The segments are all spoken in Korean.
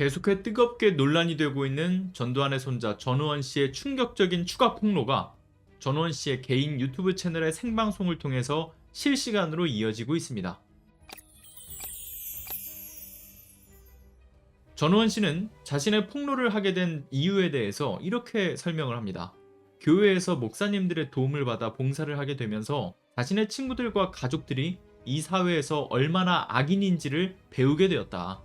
계속해 뜨겁게 논란이 되고 있는 전두환의 손자 전우원 씨의 충격적인 추가 폭로가 전우원 씨의 개인 유튜브 채널의 생방송을 통해서 실시간으로 이어지고 있습니다. 전우원 씨는 자신의 폭로를 하게 된 이유에 대해서 이렇게 설명을 합니다. 교회에서 목사님들의 도움을 받아 봉사를 하게 되면서 자신의 친구들과 가족들이 이 사회에서 얼마나 악인인지를 배우게 되었다.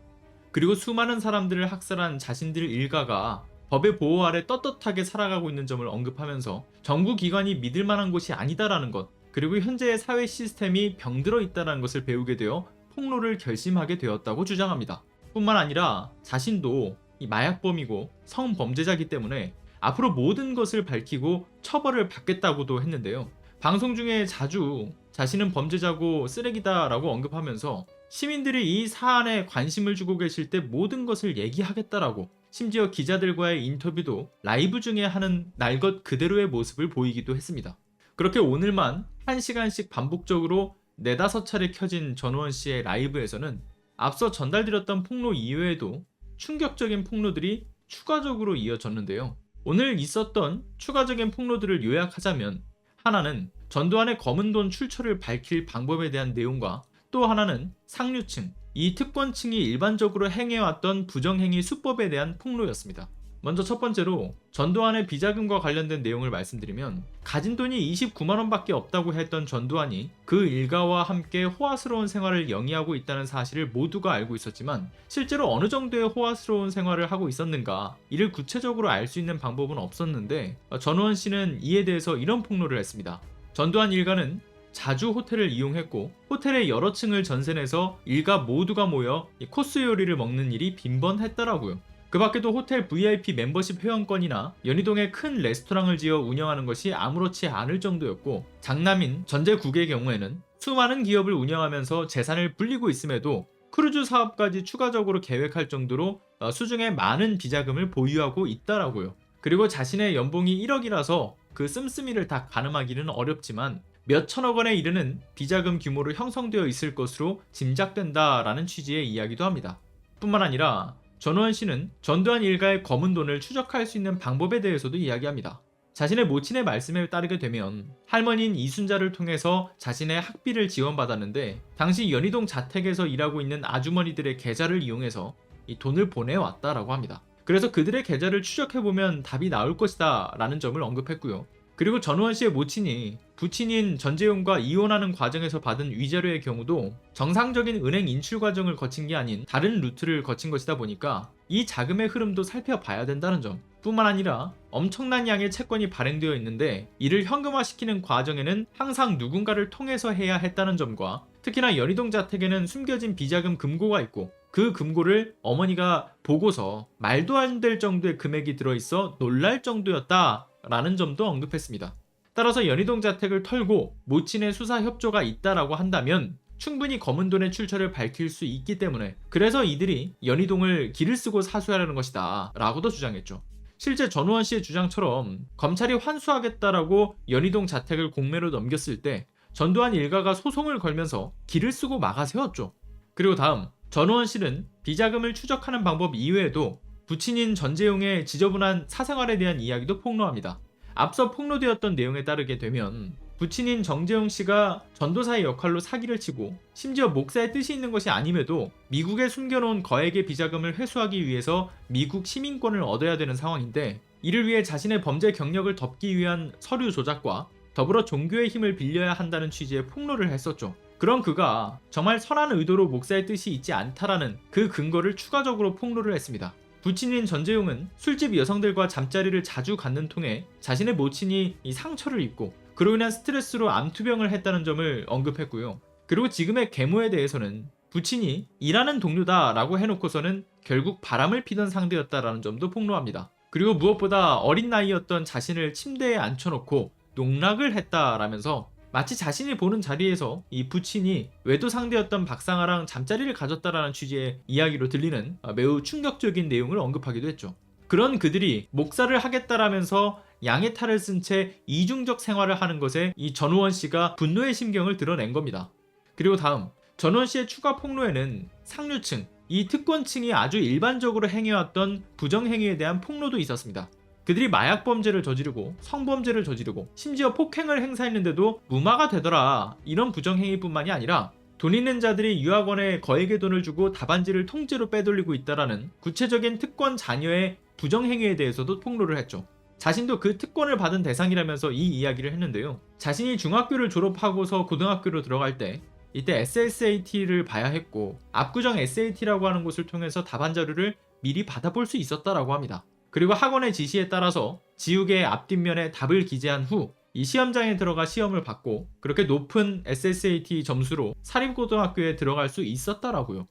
그리고 수많은 사람들을 학살한 자신들 일가가 법의 보호 아래 떳떳하게 살아가고 있는 점을 언급하면서 정부 기관이 믿을 만한 곳이 아니다라는 것, 그리고 현재의 사회 시스템이 병들어 있다는 것을 배우게 되어 폭로를 결심하게 되었다고 주장합니다. 뿐만 아니라 자신도 이 마약범이고 성범죄자이기 때문에 앞으로 모든 것을 밝히고 처벌을 받겠다고도 했는데요. 방송 중에 자주 자신은 범죄자고 쓰레기다라고 언급하면서 시민들이 이 사안에 관심을 주고 계실 때 모든 것을 얘기하겠다라고 심지어 기자들과의 인터뷰도 라이브 중에 하는 날 것 그대로의 모습을 보이기도 했습니다. 그렇게 오늘만 1시간씩 반복적으로 네다섯 차례 켜진 전우원 씨의 라이브에서는 앞서 전달드렸던 폭로 이외에도 충격적인 폭로들이 추가적으로 이어졌는데요. 오늘 있었던 추가적인 폭로들을 요약하자면 하나는 전두환의 검은 돈 출처를 밝힐 방법에 대한 내용과 또 하나는 상류층, 이 특권층이 일반적으로 행해왔던 부정행위 수법에 대한 폭로였습니다. 먼저 첫 번째로 전두환의 비자금과 관련된 내용을 말씀드리면 가진 돈이 29만 원 밖에 없다고 했던 전두환이 그 일가와 함께 호화스러운 생활을 영위하고 있다는 사실을 모두가 알고 있었지만 실제로 어느 정도의 호화스러운 생활을 하고 있었는가 이를 구체적으로 알 수 있는 방법은 없었는데 전우원 씨는 이에 대해서 이런 폭로를 했습니다. 전두환 일가는 자주 호텔을 이용했고 호텔의 여러 층을 전세내서 일가 모두가 모여 이 코스 요리를 먹는 일이 빈번했더라고요. 그 밖에도 호텔 VIP 멤버십 회원권이나 연희동에 큰 레스토랑을 지어 운영하는 것이 아무렇지 않을 정도였고 장남인 전제국의 경우에는 수많은 기업을 운영하면서 재산을 불리고 있음에도 크루즈 사업까지 추가적으로 계획할 정도로 어, 수중에 많은 비자금을 보유하고 있다라고요. 그리고 자신의 연봉이 1억이라서 그 씀씀이를 다 가늠하기는 어렵지만 몇 천억 원에 이르는 비자금 규모로 형성되어 있을 것으로 짐작된다라는 취지의 이야기도 합니다. 뿐만 아니라 전우환 씨는 전두환 일가의 검은 돈을 추적할 수 있는 방법에 대해서도 이야기합니다. 자신의 모친의 말씀에 따르게 되면 할머니인 이순자를 통해서 자신의 학비를 지원받았는데 당시 연희동 자택에서 일하고 있는 아주머니들의 계좌를 이용해서 이 돈을 보내왔다라고 합니다. 그래서 그들의 계좌를 추적해보면 답이 나올 것이다 라는 점을 언급했고요. 그리고 전우원 씨의 모친이 부친인 전재용과 이혼하는 과정에서 받은 위자료의 경우도 정상적인 은행 인출 과정을 거친 게 아닌 다른 루트를 거친 것이다 보니까 이 자금의 흐름도 살펴봐야 된다는 점. 뿐만 아니라 엄청난 양의 채권이 발행되어 있는데 이를 현금화시키는 과정에는 항상 누군가를 통해서 해야 했다는 점과 특히나 연희동 자택에는 숨겨진 비자금 금고가 있고 그 금고를 어머니가 보고서 말도 안 될 정도의 금액이 들어있어 놀랄 정도였다 라는 점도 언급했습니다. 따라서 연희동 자택을 털고 모친의 수사 협조가 있다라고 한다면 충분히 검은 돈의 출처를 밝힐 수 있기 때문에 그래서 이들이 연희동을 길을 쓰고 사수하려는 것이다 라고도 주장했죠. 실제 전우원 씨의 주장처럼 검찰이 환수하겠다라고 연희동 자택을 공매로 넘겼을 때 전두환 일가가 소송을 걸면서 길을 쓰고 막아 세웠죠. 그리고 다음 전우원 씨는 비자금을 추적하는 방법 이외에도 부친인 전재용의 지저분한 사생활에 대한 이야기도 폭로합니다. 앞서 폭로되었던 내용에 따르게 되면 부친인 정재용 씨가 전도사의 역할로 사기를 치고 심지어 목사의 뜻이 있는 것이 아님에도 미국에 숨겨놓은 거액의 비자금을 회수하기 위해서 미국 시민권을 얻어야 되는 상황인데 이를 위해 자신의 범죄 경력을 덮기 위한 서류 조작과 더불어 종교의 힘을 빌려야 한다는 취지의 폭로를 했었죠. 그런 그가 정말 선한 의도로 목사의 뜻이 있지 않다라는 그 근거를 추가적으로 폭로를 했습니다. 부친인 전재용은 술집 여성들과 잠자리를 자주 갖는 통에 자신의 모친이 이 상처를 입고 그로 인한 스트레스로 암투병을 했다는 점을 언급했고요. 그리고 지금의 계모에 대해서는 부친이 일하는 동료다 라고 해놓고서는 결국 바람을 피던 상대였다라는 점도 폭로합니다. 그리고 무엇보다 어린 나이였던 자신을 침대에 앉혀놓고 농락을 했다라면서 마치 자신이 보는 자리에서 이 부친이 외도 상대였던 박상아랑 잠자리를 가졌다라는 취지의 이야기로 들리는 매우 충격적인 내용을 언급하기도 했죠. 그런 그들이 목사를 하겠다라면서 양의 탈을 쓴 채 이중적 생활을 하는 것에 이 전우원 씨가 분노의 심경을 드러낸 겁니다. 그리고 다음 전원 씨의 추가 폭로에는 상류층, 이 특권층이 아주 일반적으로 행해왔던 부정행위에 대한 폭로도 있었습니다. 그들이 마약 범죄를 저지르고 성범죄를 저지르고 심지어 폭행을 행사했는데도 무마가 되더라 이런 부정행위뿐만이 아니라 돈 있는 자들이 유학원에 거액의 돈을 주고 답안지를 통째로 빼돌리고 있다라는 구체적인 특권 자녀의 부정행위에 대해서도 폭로를 했죠. 자신도 그 특권을 받은 대상이라면서 이 이야기를 했는데요. 자신이 중학교를 졸업하고서 고등학교로 들어갈 때 이때 SSAT를 봐야 했고 압구정 SAT라고 하는 곳을 통해서 답안 자료를 미리 받아볼 수 있었다라고 합니다. 그리고 학원의 지시에 따라서 지우개의 앞뒷면에 답을 기재한 후 이 시험장에 들어가 시험을 받고 그렇게 높은 SSAT 점수로 사립고등학교에 들어갈 수 있었다라고요.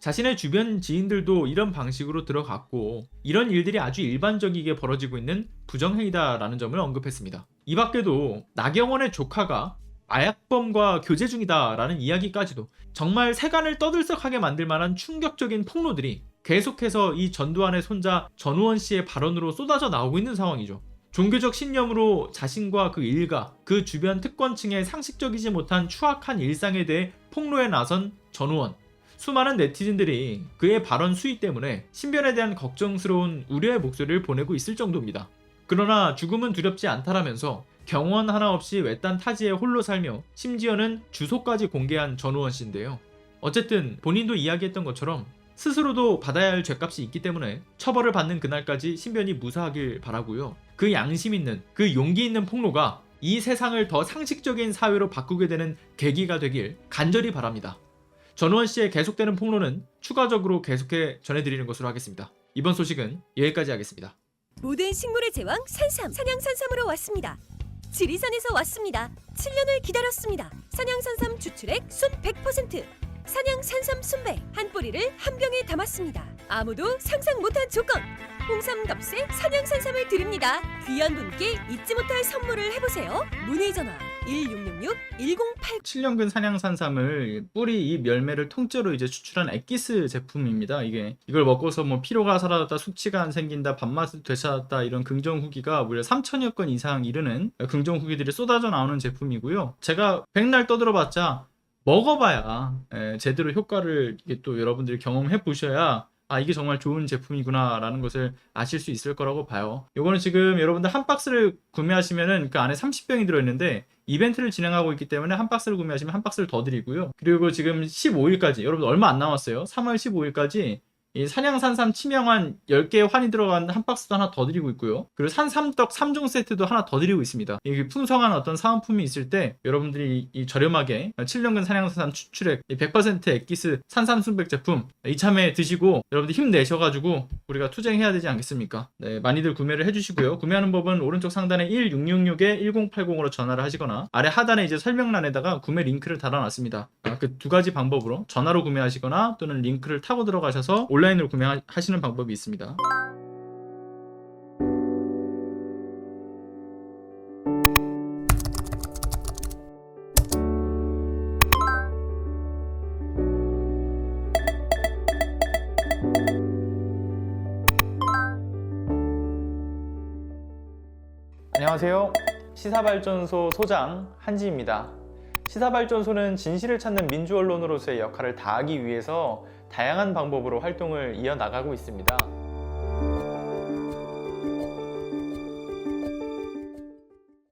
자신의 주변 지인들도 이런 방식으로 들어갔고 이런 일들이 아주 일반적이게 벌어지고 있는 부정행위다라는 점을 언급했습니다. 이 밖에도 나경원의 조카가 마약범과 교제 중이다라는 이야기까지도 정말 세간을 떠들썩하게 만들 만한 충격적인 폭로들이 계속해서 이 전두환의 손자 전우원 씨의 발언으로 쏟아져 나오고 있는 상황이죠. 종교적 신념으로 자신과 그 일가, 그 주변 특권층의 상식적이지 못한 추악한 일상에 대해 폭로에 나선 전우원. 수많은 네티즌들이 그의 발언 수위 때문에 신변에 대한 걱정스러운 우려의 목소리를 보내고 있을 정도입니다. 그러나 죽음은 두렵지 않다라면서 경원 하나 없이 외딴 타지에 홀로 살며 심지어는 주소까지 공개한 전우원 씨인데요. 어쨌든 본인도 이야기했던 것처럼 스스로도 받아야 할 죄값이 있기 때문에 처벌을 받는 그날까지 신변이 무사하길 바라고요. 그 양심 있는, 그 용기 있는 폭로가 이 세상을 더 상식적인 사회로 바꾸게 되는 계기가 되길 간절히 바랍니다. 전우원 씨의 계속되는 폭로는 추가적으로 계속해 전해드리는 것으로 하겠습니다. 이번 소식은 여기까지 하겠습니다. 모든 식물의 제왕 산삼 산양산삼으로 왔습니다. 지리산에서 왔습니다. 7년을 기다렸습니다. 산양산삼 추출액 순 100%. 산양 산삼 순백 한 뿌리를 한 병에 담았습니다. 아무도 상상 못한 조건. 홍삼 값에 산양 산삼을 드립니다. 귀한 분께 잊지 못할 선물을 해보세요. 문의 전화 1666-1089 7년근 산양산삼을 뿌리 이 열매를 통째로 이제 추출한 액기스 제품입니다. 이게 이걸 먹고서 뭐 피로가 사라졌다, 숙취가 안 생긴다, 밥맛이 되찾았다 이런 긍정 후기가 무려 3천여 건 이상 이르는 긍정 후기들이 쏟아져 나오는 제품이고요. 제가 백날 떠들어봤자 먹어봐야 예, 제대로 효과를 이게 또 여러분들이 경험해 보셔야 아 이게 정말 좋은 제품이구나라는 것을 아실 수 있을 거라고 봐요. 요거는 지금 여러분들 한 박스를 구매하시면은 그 안에 30병이 들어있는데 이벤트를 진행하고 있기 때문에 한 박스를 구매하시면 한 박스를 더 드리고요. 그리고 지금 15일까지 여러분 얼마 안 남았어요. 3월 15일까지 이 산양산삼 치명한 10개의 환이 들어간 한 박스도 하나 더 드리고 있고요. 그리고 산삼떡 3종 세트도 하나 더 드리고 있습니다. 이게 풍성한 어떤 사은품이 있을 때 여러분들이 이 저렴하게 7년근 산양산삼 추출액 100% 액기스 산삼 순백 제품 이참에 드시고 여러분들 힘내셔가지고 우리가 투쟁해야 되지 않겠습니까? 네, 많이들 구매를 해주시고요. 구매하는 법은 오른쪽 상단에 1666에 1080으로 전화를 하시거나 아래 하단에 이제 설명란에다가 구매 링크를 달아놨습니다. 그 두 가지 방법으로 전화로 구매하시거나 또는 링크를 타고 들어가셔서 온라인으로 구매하시는 방법이 있습니다. 안녕하세요. 시사발전소 소장 한지입니다. 시사발전소는 진실을 찾는 민주 언론으로서의 역할을 다하기 위해서 다양한 방법으로 활동을 이어나가고 있습니다.